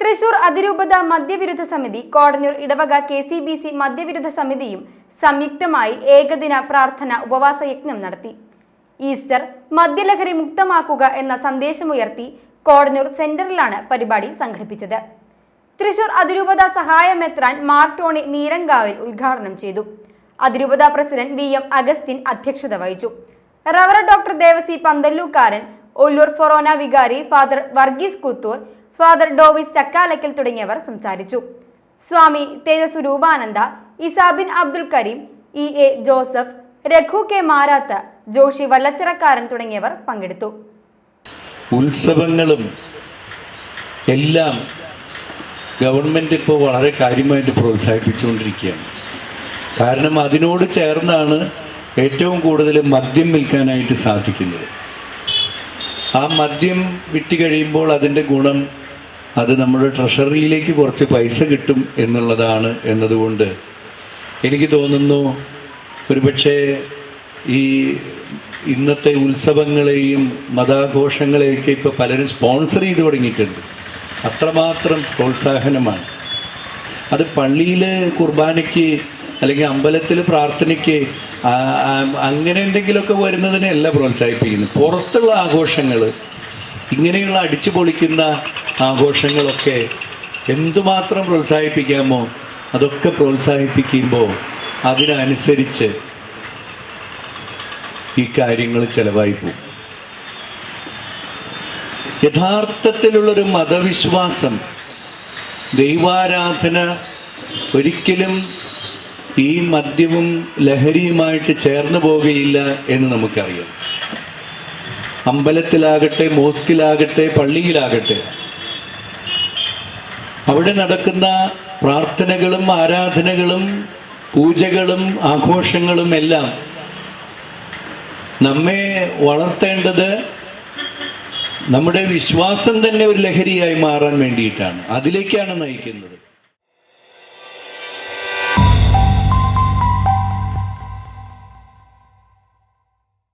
തൃശൂർ അതിരൂപത മദ്യവിരുദ്ധ സമിതി കോടന്നൂർ ഇടവക കെ സി ബി സി മദ്യവിരുദ്ധ സമിതിയും സംയുക്തമായി ഏകദിന പ്രാർത്ഥന ഉപവാസ യജ്ഞം നടത്തി. ഈസ്റ്റർ മദ്യലഹരി മുക്തമാക്കുക എന്ന സന്ദേശമുയർത്തി കോടന്നൂർ സെന്ററിലാണ് പരിപാടി സംഘടിപ്പിച്ചത്. തൃശൂർ അതിരൂപത സഹായ മെത്രാൻ മാർ ടോണി നീരങ്കാവിൽ ഉദ്ഘാടനം ചെയ്തു. അതിരൂപത പ്രസിഡന്റ് വി എം അഗസ്റ്റിൻ അധ്യക്ഷത വഹിച്ചു. റവറ ഡോക്ടർ ദേവസി പന്തല്ലൂക്കാരൻ ഒല്ലൂർ ഫൊറോന വികാരി ഫാദർ വർഗീസ് കുത്തൂർ ഫാദർ ഡോവിസ് ചക്കാലക്കൽ തുടങ്ങിയവർ സംസാരിച്ചു. Swami Tejaswarupananda ഇസാബിൻ Abdul Kareem E A Joseph Raghu K Marath Joshi വല്ലച്ചിറക്കാരൻ തുടങ്ങിയവർ പങ്കെടുത്തു. ഉത്സവങ്ങളും എല്ലാം ഗവൺമെന്റ് ഇപ്പോൾ വളരെ കാര്യമായിട്ട് പ്രോത്സാഹിപ്പിച്ചുകൊണ്ടിരിക്കുകയാണ്. കാരണം അതിനോട് ചേർന്നാണ് ഏറ്റവും കൂടുതൽ മദ്യം വിൽക്കാനായിട്ട് സാധിക്കുന്നത്. ആ മദ്യം വിറ്റ് കഴിയുമ്പോൾ അതിന്റെ ഗുണം അത് നമ്മുടെ ട്രഷറിയിലേക്ക് കുറച്ച് പൈസ കിട്ടും എന്നുള്ളതാണ് എന്നതുകൊണ്ട് എനിക്ക് തോന്നുന്നു ഒരുപക്ഷെ ഈ ഇന്നത്തെ ഉത്സവങ്ങളെയും മതാഘോഷങ്ങളെയൊക്കെ ഇപ്പോൾ പലരും സ്പോൺസർ ചെയ്ത് തുടങ്ങിയിട്ടുണ്ട്. അത്രമാത്രം പ്രോത്സാഹനമാണ്. അത് പള്ളിയിൽ കുർബാനയ്ക്ക് അല്ലെങ്കിൽ അമ്പലത്തിൽ പ്രാർത്ഥനയ്ക്ക് അങ്ങനെ എന്തെങ്കിലുമൊക്കെ വരുന്നതിനെയല്ല പ്രോത്സാഹിപ്പിക്കുന്നത്. പുറത്തുള്ള ആഘോഷങ്ങൾ ഇങ്ങനെയുള്ള അടിച്ചു പൊളിക്കുന്ന ആഘോഷങ്ങളൊക്കെ എന്തുമാത്രം പ്രോത്സാഹിപ്പിക്കാമോ അതൊക്കെ പ്രോത്സാഹിപ്പിക്കുമ്പോൾ അതിനനുസരിച്ച് ഈ കാര്യങ്ങൾ ചിലവായി പോകും. യഥാർത്ഥത്തിലുള്ളൊരു മതവിശ്വാസം ദൈവാരാധന ഒരിക്കലും ഈ മദ്യവും ലഹരിയുമായിട്ട് ചേർന്നു പോവുകയില്ല എന്ന് നമുക്കറിയാം. അമ്പലത്തിലാകട്ടെ മോസ്കിലാകട്ടെ പള്ളിയിലാകട്ടെ അവിടെ നടക്കുന്ന പ്രാർത്ഥനകളും ആരാധനകളും പൂജകളും ആഘോഷങ്ങളും എല്ലാം നമ്മെ വളർത്തേണ്ടത് നമ്മുടെ വിശ്വാസം തന്നെ ഒരു ലഹരിയായി മാറാൻ വേണ്ടിയിട്ടാണ്. അതിലേക്കാണ് നയിക്കുന്നത്.